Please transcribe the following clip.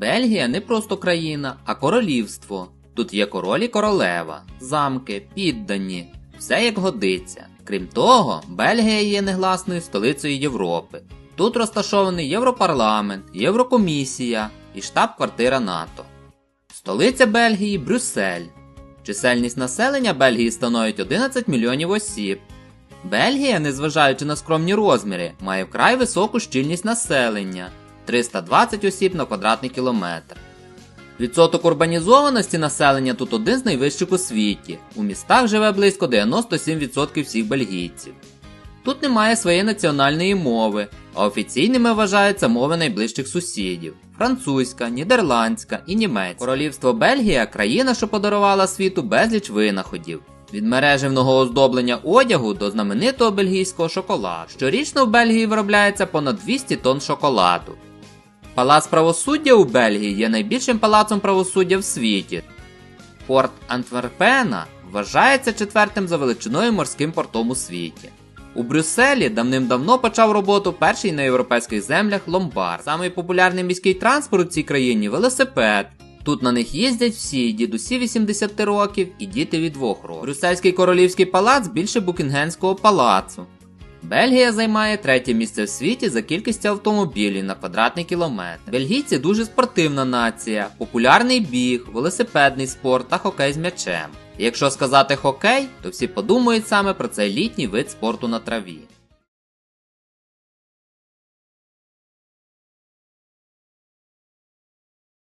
Бельгія не просто країна, а королівство. Тут є король і королева, замки, піддані, все як годиться. Крім того, Бельгія є негласною столицею Європи. Тут розташований Європарламент, Єврокомісія і штаб-квартира НАТО. Столиця Бельгії Брюссель. Чисельність населення Бельгії становить 11 мільйонів осіб. Бельгія, незважаючи на скромні розміри, має вкрай високу щільність населення 320 осіб на квадратний кілометр. Відсоток урбанізованості населення тут один з найвищих у світі. У містах живе близько 97% всіх бельгійців. Тут немає своєї національної мови, а офіційними вважаються мови найближчих сусідів французька, нідерландська і німецька. Королівство Бельгія країна, що подарувала світу безліч винаходів. Від мережевного оздоблення одягу до знаменитого бельгійського шоколаду. Щорічно в Бельгії виробляється понад 200 тонн шоколаду. Палац правосуддя у Бельгії є найбільшим палацом правосуддя в світі. Порт Антверпена вважається четвертим за величиною морським портом у світі. У Брюсселі давним-давно почав роботу перший на європейських землях ломбард. Самий популярний міський транспорт у цій країні велосипед. Тут на них їздять всі дідусі 80 років і діти від 2 років. Брюссельський королівський палац більше Букінгенського палацу. Бельгія займає третє місце в світі за кількістю автомобілів на квадратний кілометр. Бельгійці дуже спортивна нація, популярний біг, велосипедний спорт та хокей з м'ячем. Якщо сказати хокей, то всі подумають саме про цей літній вид спорту на траві.